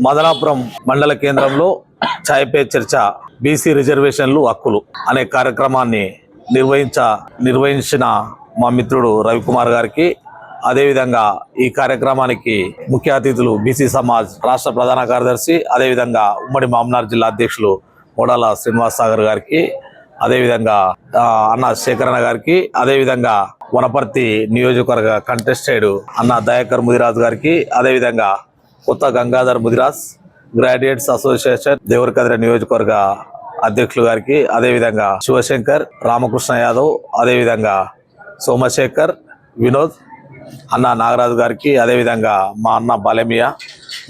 మదనాపురం మండల కేంద్రంలో ఛాయ్ పే చర్చ బీసీ రిజర్వేషన్లు హక్కులు అనే కార్యక్రమాన్ని నిర్వహించ నిర్వహించిన మా మిత్రుడు రవికుమార్ గారికి అదేవిధంగా ఈ కార్యక్రమానికి ముఖ్య అతిథులు బీసీ సమాజ్ రాష్ట్ర ప్రధాన కార్యదర్శి అదేవిధంగా ఉమ్మడి మామనార్ జిల్లా అధ్యక్షులు కోడాల శ్రీనివాస్ సాగర్ గారికి అదేవిధంగా అన్న శేఖరణ గారికి అదేవిధంగా వనపర్తి నియోజకవర్గ కంటెస్టెడ్ అన్న దయాకర్ ముదిరాజ్ గారికి అదేవిధంగా కొత్త గంగాధర్ ముదిరాజ్ గ్రాడ్యుయేట్స్ అసోసియేషన్ దేవరకద్ర నియోజకవర్గ అధ్యక్షులు గారికి అదేవిధంగా శివశంకర్ రామకృష్ణ యాదవ్ అదేవిధంగా సోమశేఖర్ వినోద్ అన్న నాగరాజు గారికి అదేవిధంగా మా అన్న బాలమియా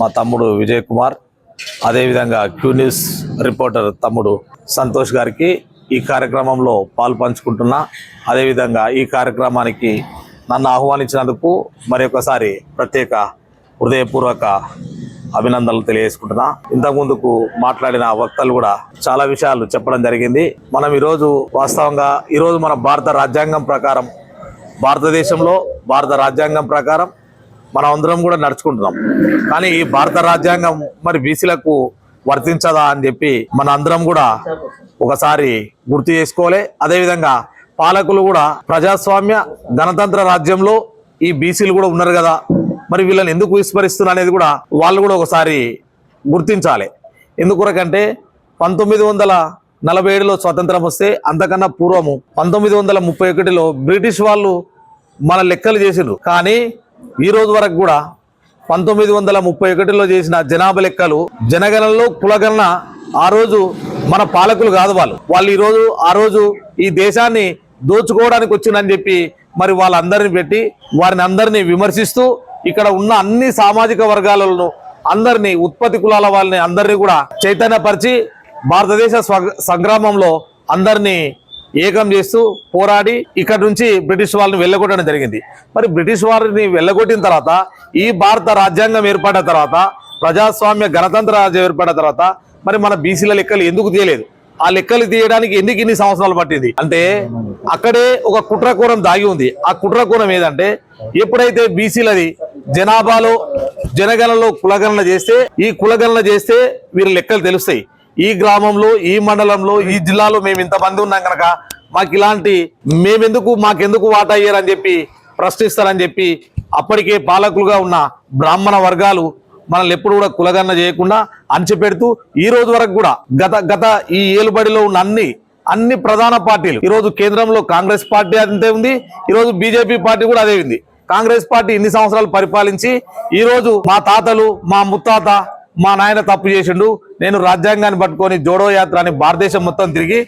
మా తమ్ముడు విజయ్ కుమార్ అదేవిధంగా క్యూ న్యూస్ రిపోర్టర్ తమ్ముడు సంతోష్ గారికి ఈ కార్యక్రమంలో పాలు పంచుకుంటున్నా. అదేవిధంగా ఈ కార్యక్రమానికి నన్ను ఆహ్వానించినందుకు మరొకసారి ప్రత్యేక హృదయపూర్వక అభినందనలు తెలియజేసుకుంటున్నా. ఇంతకు ముందుకు మాట్లాడిన వక్తలు కూడా చాలా విషయాలు చెప్పడం జరిగింది. మనం ఈరోజు వాస్తవంగా ఈరోజు మన భారత రాజ్యాంగం ప్రకారం భారతదేశంలో భారత రాజ్యాంగం ప్రకారం మనం అందరం కూడా నడుచుకుంటున్నాం. కానీ ఈ భారత రాజ్యాంగం మరి బీసీలకు వర్తించదా అని చెప్పి మన అందరం కూడా ఒకసారి గుర్తు చేసుకోవాలి. అదేవిధంగా పాలకులు కూడా ప్రజాస్వామ్య గణతంత్ర రాజ్యంలో ఈ బీసీలు కూడా ఉన్నారు కదా. మరి వీళ్ళని ఎందుకు విస్మరిస్తున్నా అనేది కూడా వాళ్ళు కూడా ఒకసారి గుర్తించాలి. ఎందుకొరకంటే పంతొమ్మిది వందల నలభై ఏడులో స్వతంత్రం వస్తే అంతకన్నా పూర్వము పంతొమ్మిది వందల ముప్పై ఒకటిలో బ్రిటిష్ వాళ్ళు మన లెక్కలు చేసిండ్రు. కానీ ఈ రోజు వరకు కూడా పంతొమ్మిది వందల ముప్పై ఒకటిలో చేసిన జనాభా లెక్కలు జనగణనలో కులగణన ఆ రోజు మన పాలకులు కాదు వాళ్ళు. వాళ్ళు ఈరోజు ఆ రోజు ఈ దేశాన్ని దోచుకోవడానికి వచ్చిందని చెప్పి మరి వాళ్ళందరిని పెట్టి వారిని అందరినీ విమర్శిస్తూ ఇక్కడ ఉన్న అన్ని సామాజిక వర్గాలను అందరినీ ఉత్పత్తి కులాల వాళ్ళని అందరినీ కూడా చైతన్యపరిచి భారతదేశ సంగ్రామంలో అందరినీ ఏకం చేస్తూ పోరాడి ఇక్కడ నుంచి బ్రిటిష్ వాళ్ళని వెళ్ళగొట్టడం జరిగింది. మరి బ్రిటిష్ వారిని వెళ్ళగొట్టిన తర్వాత ఈ భారత రాజ్యాంగం ఏర్పడిన తర్వాత ప్రజాస్వామ్య గణతంత్ర రాజ్యం ఏర్పడిన తర్వాత మరి మన బీసీల లెక్కలు ఎందుకు తీయలేదు? ఆ లెక్కలు తీయడానికి ఎందుకు ఇన్ని సంవత్సరాలు పట్టింది? అంటే అక్కడే ఒక కుట్రకూరం దాగి ఉంది. ఆ కుట్రకూరం ఏదంటే ఎప్పుడైతే బీసీలది జనాభాలో జనగణనలో కులగణన చేస్తే ఈ కులగణన చేస్తే వీరి లెక్కలు తెలుస్తాయి. ఈ గ్రామంలో ఈ మండలంలో ఈ జిల్లాలో మేము ఇంతమంది ఉన్నాం కనుక మాకు ఇలాంటి మేమెందుకు మాకెందుకు వాటా అయ్యారని చెప్పి ప్రశ్నిస్తారని చెప్పి అప్పటికే పాలకులుగా ఉన్న బ్రాహ్మణ వర్గాలు మనల్ని ఎప్పుడు కూడా కులగన్న చేయకుండా అంచెపెడుతూ ఈ రోజు వరకు కూడా గత గత ఈ ఏలుబడిలో ఉన్న అన్ని అన్ని ప్రధాన పార్టీలు ఈరోజు కేంద్రంలో కాంగ్రెస్ పార్టీ అంతే ఉంది ఈ రోజు బీజేపీ పార్టీ కూడా అదే ఉంది. కాంగ్రెస్ పార్టీ ఇన్ని సంవత్సరాలు పరిపాలించి ఈరోజు మా తాతలు మా ముత్తాత మా నాయన తప్పు చేసిండు. నేను రాజ్యాంగాన్ని పట్టుకొని జోడో యాత్ర అని భారతదేశం మొత్తం తిరిగి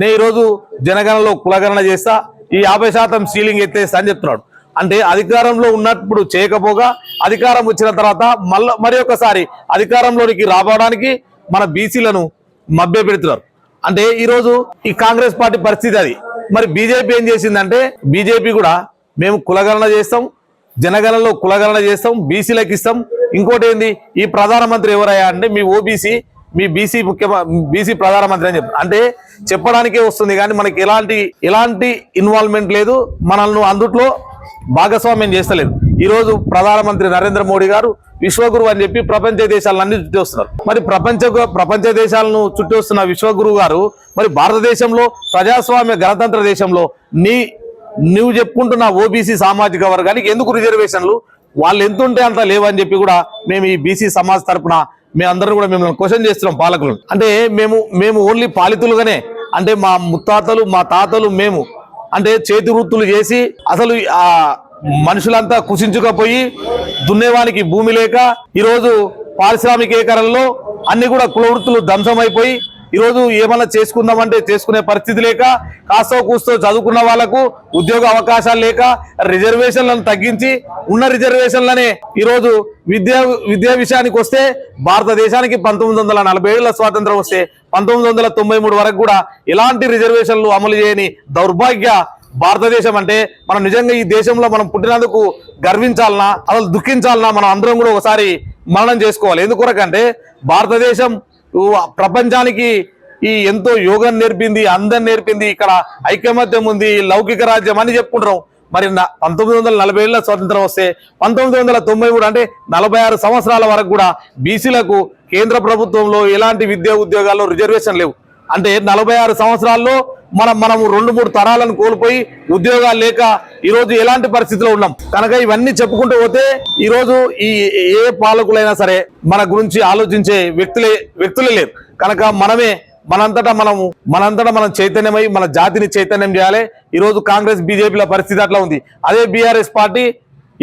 నేను ఈరోజు జనగణలో కులగణన చేస్తా. ఈ యాభై శాతం సీలింగ్ ఎత్తేస్తా అని చెప్తున్నాడు. అంటే అధికారంలో ఉన్నప్పుడు చేయకపోగా అధికారం వచ్చిన తర్వాత మళ్ళీ మరి ఒకసారి అధికారంలోనికి రావడానికి మన బీసీలను మభ్య పెడుతున్నారు. అంటే ఈరోజు ఈ కాంగ్రెస్ పార్టీ పరిస్థితి అది. మరి బీజేపీ ఏం చేసిందంటే బీజేపీ కూడా మేము కులగణన చేస్తాం జనగణనలో కులగణన చేస్తాం బీసీలకు ఇస్తాం. ఇంకోటి ఏంది? ఈ ప్రధానమంత్రి ఎవరయ్యా అంటే మీ ఓబీసీ మీ బీసీ ముఖ్య బీసీ ప్రధానమంత్రి అని చెప్పి. అంటే చెప్పడానికే వస్తుంది కానీ మనకి ఎలాంటి ఎలాంటి ఇన్వాల్వ్మెంట్ లేదు. మనల్ని అందుట్లో భాగస్వామ్యం చేస్తలేదు ఈరోజు ప్రధానమంత్రి నరేంద్ర మోడీ గారు విశ్వగురు అని చెప్పి ప్రపంచ దేశాలన్నీ చుట్టి వస్తున్నారు. మరి ప్రపంచ ప్రపంచ దేశాలను చుట్టి వస్తున్న విశ్వగురు గారు మరి భారతదేశంలో ప్రజాస్వామ్య గణతంత్ర దేశంలో నీ నువ్వు చెప్పుకుంటున్న ఓబీసీ సామాజిక వర్గానికి ఎందుకు రిజర్వేషన్లు? వాళ్ళు ఎంత ఉంటే అంత లేవని చెప్పి కూడా మేము ఈ బీసీ సమాజ్ తరపున మేమందరం కూడా మిమ్మల్ని క్వశ్చన్ చేస్తున్నాం పాలకులు. అంటే మేము మేము ఓన్లీ పాలితులుగానే అంటే మా ముత్తాతలు మా తాతలు మేము అంటే చేతి వృత్తులు చేసి అసలు ఆ మనుషులంతా కుసించుకపోయి దున్నేవానికి భూమి లేక ఈరోజు పారిశ్రామికీకరణలో అన్ని కూడా కుల వృత్తులు ధ్వంసమైపోయి ఈరోజు ఏమన్నా చేసుకుందామంటే చేసుకునే పరిస్థితి లేక కాస్తో కూస్తో చదువుకున్న వాళ్ళకు ఉద్యోగ అవకాశాలు లేక రిజర్వేషన్లను తగ్గించి ఉన్న రిజర్వేషన్లనే ఈరోజు విద్యా విద్యా విషయానికి వస్తే భారతదేశానికి పంతొమ్మిది వందల నలభై ఏళ్ళ స్వాతంత్రం వస్తే పంతొమ్మిది వందల తొంభై మూడు వరకు కూడా ఎలాంటి రిజర్వేషన్లు అమలు చేయని దౌర్భాగ్య భారతదేశం అంటే మనం నిజంగా ఈ దేశంలో మనం పుట్టినందుకు గర్వించాలనా అసలు దుఃఖించాలనా మనం అందరం కూడా ఒకసారి మననం చేసుకోవాలి. ఎందుకొరకంటే భారతదేశం ప్రపంచానికి ఈ ఎంతో యోగం నేర్పింది అందం నేర్పింది ఇక్కడ ఐకమత్యం ఉంది లౌకిక రాజ్యం అని చెప్పుకుంటాం మరి పంతొమ్మిది వందల నలభై ఏళ్ళ స్వతంత్రం వస్తే పంతొమ్మిది వందల తొంభై మూడు అంటే నలభై ఆరు సంవత్సరాల వరకు కూడా బీసీలకు కేంద్ర ప్రభుత్వంలో ఎలాంటి విద్యా ఉద్యోగాల్లో రిజర్వేషన్ లేవు. అంటే నలభై ఆరు సంవత్సరాల్లో మనం మనము రెండు మూడు తరాలను కోల్పోయి ఉద్యోగాలు లేక ఈరోజు ఎలాంటి పరిస్థితిలో ఉన్నాం? కనుక ఇవన్నీ చెప్పుకుంటూ పోతే ఈరోజు ఈ ఏ పాలకులైనా సరే మన గురించి ఆలోచించే వ్యక్తులే వ్యక్తులే లేరు. కనుక మనమే మనంతటా మనము మనంతటా మనం చైతన్యమై మన జాతిని చైతన్యం చేయాలి. ఈరోజు కాంగ్రెస్ బీజేపీల పరిస్థితి అట్లా ఉంది. అదే బీఆర్ఎస్ పార్టీ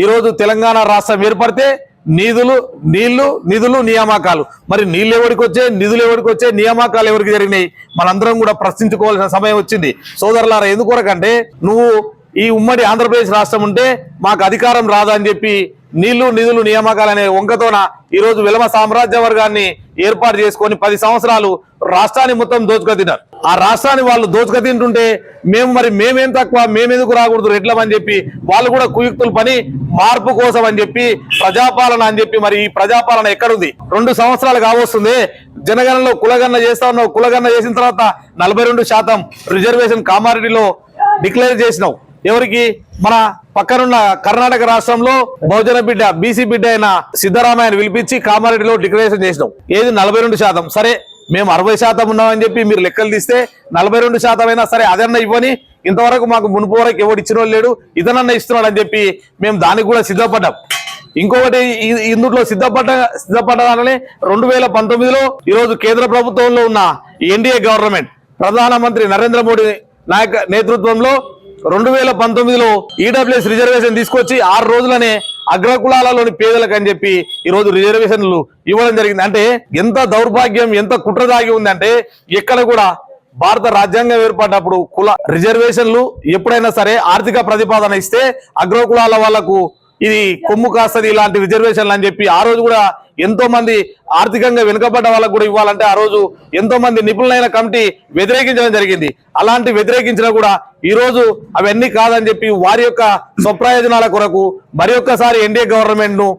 ఈరోజు తెలంగాణ రాష్ట్రం ఏర్పడితే నిధులు నీళ్ళు నిధులు నియామకాలు. మరి నీళ్ళు ఎవరికి వచ్చే నిధులు ఎవరికి వచ్చే నియామకాలు ఎవరికి జరిగినాయి? మనందరం కూడా ప్రశ్నించుకోవాల్సిన సమయం వచ్చింది. సోదరులారా ఎందుకొరకంటే నువ్వు ఈ ఉమ్మడి ఆంధ్రప్రదేశ్ రాష్ట్రం ఉంటే మాకు అధికారం రాదా అని చెప్పి నీళ్ళు నిధులు నియామకాలు అనే వంకతోన ఈరోజు విలమ సామ్రాజ్య వర్గాన్ని ఏర్పాటు చేసుకొని పది సంవత్సరాలు రాష్ట్రాన్ని మొత్తం దోచుకొని తిన్నారు. ఆ రాష్ట్రాన్ని వాళ్ళు దోచుక తింటుంటే మేము మరి మేమేం తక్కువ మేమెందుకు రాకూడదు రెట్లమని చెప్పి వాళ్ళు కూడా కుయుక్తులు పని మార్పు కోసం అని చెప్పి ప్రజాపాలన అని చెప్పి మరి ఈ ప్రజాపాలన ఎక్కడుంది? రెండు సంవత్సరాలు కావస్తుంది. జనగణలో కులగన్న చేస్తా ఉన్నావు. కులగన్న చేసిన తర్వాత నలభై రెండు శాతం రిజర్వేషన్ కామారెడ్డిలో డిక్లేర్ చేసినావు. ఎవరికి? మన పక్కనున్న కర్ణాటక రాష్ట్రంలో బహుజన బిడ్డ బీసీ బిడ్డ అయిన సిద్ధరామయ్యను పిలిపించి కామారెడ్డిలో డిక్లరేషన్ చేసినాం ఏది? నలభై రెండు శాతం. సరే మేము అరవై శాతం ఉన్నామని చెప్పి మీరు లెక్కలు తీస్తే నలభై రెండు శాతం అయినా సరే అదన్నా ఇవ్వని ఇంతవరకు మాకు మునుపు వరకు ఎవడు ఇచ్చిన లేడు ఇతనన్నా ఇస్తున్నాడు అని చెప్పి మేము దానికి కూడా సిద్ధపడ్డాం. ఇంకొకటి ఇందులో సిద్ధపడ్డ సిద్ధపడ్డదాననే రెండు వేల పంతొమ్మిదిలో ఈరోజు కేంద్ర ప్రభుత్వంలో ఉన్న ఎన్డీఏ గవర్నమెంట్ ప్రధానమంత్రి నరేంద్ర మోడీ నాయక నేతృత్వంలో రెండు వేల పంతొమ్మిదిలో ఈడబ్ల్యూఎస్ రిజర్వేషన్ తీసుకొచ్చి ఆరు రోజులనే అగ్రకులాలలోని పేదలకు అని చెప్పి ఈరోజు రిజర్వేషన్లు ఇవ్వడం జరిగింది. అంటే ఎంత దౌర్భాగ్యం ఎంత కుట్ర దాగి ఉందంటే ఎక్కడ కూడా భారత రాజ్యాంగం ఏర్పడినప్పుడు కుల రిజర్వేషన్లు ఎప్పుడైనా సరే ఆర్థిక ప్రతిపాదన ఇస్తే అగ్రకులాల వాళ్ళకు ఇది కొమ్ము కాస్తది ఇలాంటి రిజర్వేషన్లు అని చెప్పి ఆ రోజు కూడా ఎంతో మంది ఆర్థికంగా వెనుకబడ్డ వాళ్ళకు కూడా ఇవ్వాలంటే ఆ రోజు ఎంతో మంది నిపుణులైన కమిటీ వ్యతిరేకించడం జరిగింది. అలాంటి వ్యతిరేకించినా కూడా ఈ రోజు అవన్నీ కాదని చెప్పి వారి యొక్క స్వప్రయోజనాల కొరకు మరి ఒక్కసారి ఎన్డీఏ గవర్నమెంట్ను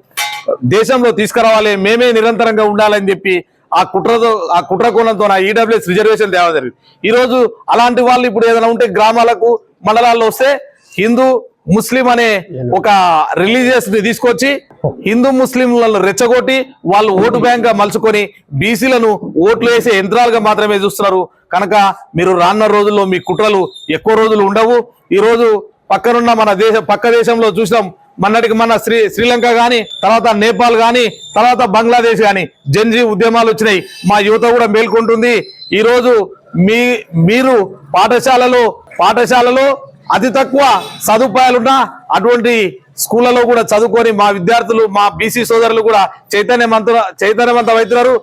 దేశంలో తీసుకురావాలి మేమే నిరంతరంగా ఉండాలని చెప్పి ఆ కుట్రతో ఆ కుట్ర కోణంతో ఆ ఈడబ్ల్యూఎస్ రిజర్వేషన్ తేవడం జరిగింది. ఈ రోజు అలాంటి వాళ్ళు ఇప్పుడు ఏదైనా ఉంటే గ్రామాలకు మండలాల్లో వస్తే హిందూ ముస్లిం అనే ఒక రిలీజియస్ని తీసుకొచ్చి హిందూ ముస్లింలను రెచ్చగొట్టి వాళ్ళు ఓటు బ్యాంక్గా మలుచుకొని బీసీలను ఓట్లు వేసే యంత్రాలుగా మాత్రమే చూస్తున్నారు. కనుక మీరు రానున్న రోజుల్లో మీ కుట్రలు ఎక్కువ రోజులు ఉండవు. ఈ రోజు పక్కనున్న మన దేశ పక్క దేశంలో చూసినాం. మొన్నటికి మన శ్రీ శ్రీలంక గాని తర్వాత నేపాల్ గాని తర్వాత బంగ్లాదేశ్ గాని జన్జీ ఉద్యమాలు వచ్చినాయి. మా యువత కూడా మేల్కొంటుంది. ఈరోజు మీ మీరు పాఠశాలలో పాఠశాలలో అతి తక్కువ సదుపాయాలున్న అటువంటి స్కూళ్ళలో కూడా చదువుకొని మా విద్యార్థులు మా బీసీ సోదరులు కూడా చైతన్యవంత చైతన్యవంతం అవుతున్నారు